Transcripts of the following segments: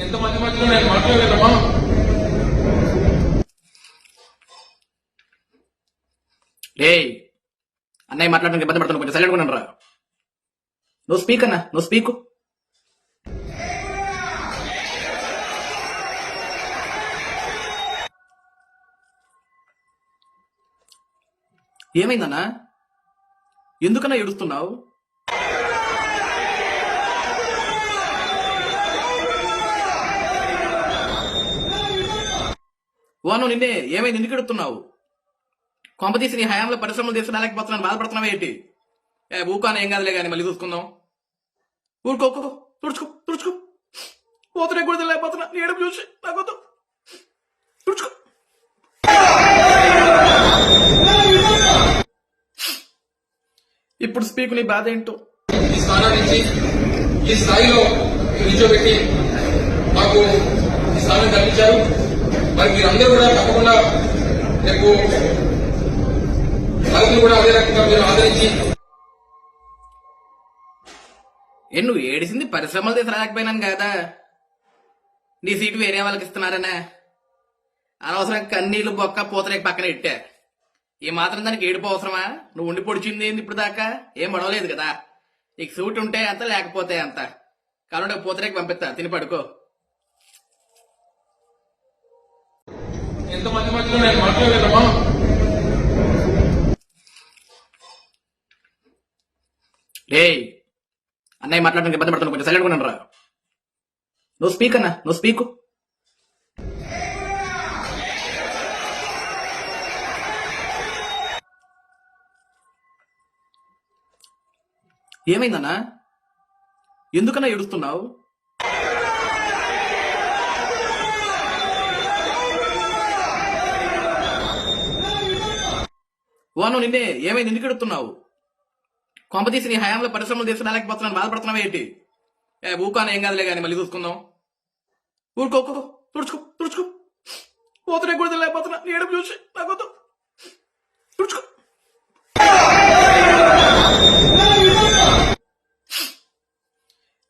ఎంత మంది మధ్యలో నేను మాట్లాడలేదమ్మా ఏయ్ అన్నయ్య మాట్లాడడానికి ఇబ్బంది పడుతున్నాను కొంచెం సైలెంట్ ఉన్నాను రా. నువ్వు స్పీక్ అన్న నువ్వు స్పీక్ ఏమైందన్నా? ఎందుకన్నా ఏడుస్తున్నావు? వాను నిన్నే ఏమైంది? ఎందుకు ఎడుతున్నావు కొంపతీసి నీ హయాంలో పరిశ్రమలు తీసుకురాలేకపోతున్నాను బాధపడుతున్నావు ఏంటి? ఏ ఊకాన ఏం కాదులే కానీ మళ్ళీ చూసుకుందాం. ఊరుకో తుడుచుకో తుడుచుకో. పోతున్నా కూడా లేకపోతున్నా నేను చూసి నాకు తుడుచుకో. ఇప్పుడు స్పీక్ నీ బాధ ఏంటో? ఈ స్థానం నుంచి ఈ స్థాయిలో నిల్చోబెట్టి మాకు ఈ స్థానం కల్పించారు. మరి మీరందరూ కూడా తప్పకుండా రేపు మరింత కూడా అదే రకంగా మీరు ఆదరించి ఏ నువ్వు ఏడిసింది పరిశ్రమలు తీసుకురాకపోయినాను కదా. నీ సీటు వేరే వాళ్ళకి ఇస్తున్నారనే. అనవసరం కన్నీళ్ళు బొక్క పూతరేక పక్కన ఇట్టా ఈ మాత్రం దానికి ఏడుపు అవసరమా? నువ్వు ఉండి పొడిచింది ఏంది ఇప్పుడు దాకా? ఏం పడవలేదు కదా. నీకు సూట్ ఉంటే అంత లేకపోతే అంత కాబట్టి పూతరేక పంపిస్తా తిని పడుకో. ఎంత మంది మధ్యలో నేను మాట్లాడలేదమ్మా ఏ అన్నయ్య మాట్లాడడానికి ఇబ్బంది పడుతున్నాను కొంచెం సైలెంట్ కొనండి రా నువ్వు స్పీక్ అన్న నువ్వు స్పీకు ఏమైందన్నా? ఎందుకన్నా ఏడుస్తున్నావు? వాను నిన్నే ఏమై ఎందుకు కొంపతీసి నీ హయాంలో పరిశ్రమలు తీసుకురాలేకపోతున్నాను బాధపడుతున్నావు ఏంటి? ఏ ఊకాన ఏం కాదులే కానీ మళ్ళీ చూసుకుందాం. ఊరుకో తుడుచుకో తుడుచుకో. పోతున్నా కూడా లేకపోతున్నా. నీ చూసి నాకు తుడుచుకో.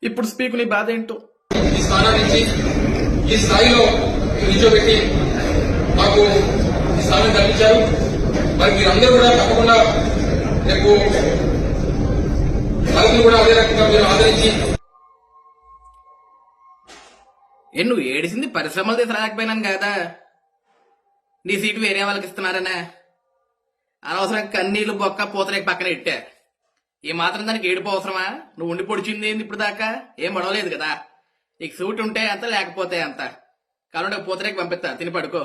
ఇప్పుడు స్పీక్ నీ బాధ ఏంటో? ఈ స్థానం నుంచి ఈ స్థాయిలో నిల్చోబెట్టి మాకు ఈ స్థానం కల్పించారు. మరి మీరందరూ కూడా తప్పకుండా రేపు మరింత కూడా అదే రకంగా మీరు ఆదరించి నువ్వు ఏడిసింది పరిశ్రమలు తీసుకురాలేకపోయినాను కదా. నీ సీటు వేరే వాళ్ళకి ఇస్తున్నారనే. అనవసరం కన్నీళ్ళు బొక్క పూతరేకి పక్కన ఇట్టా ఈ మాత్రం దానికి ఏడుపు అవసరమా? నువ్వు ఉండి పొడిచింది ఏంది ఇప్పుడు దాకా? ఏం పడవలేదు కదా. నీకు సూట్ ఉంటే అంత లేకపోతే అంత కాబట్టి పూతరేకి పంపిస్తా తిని పడుకో.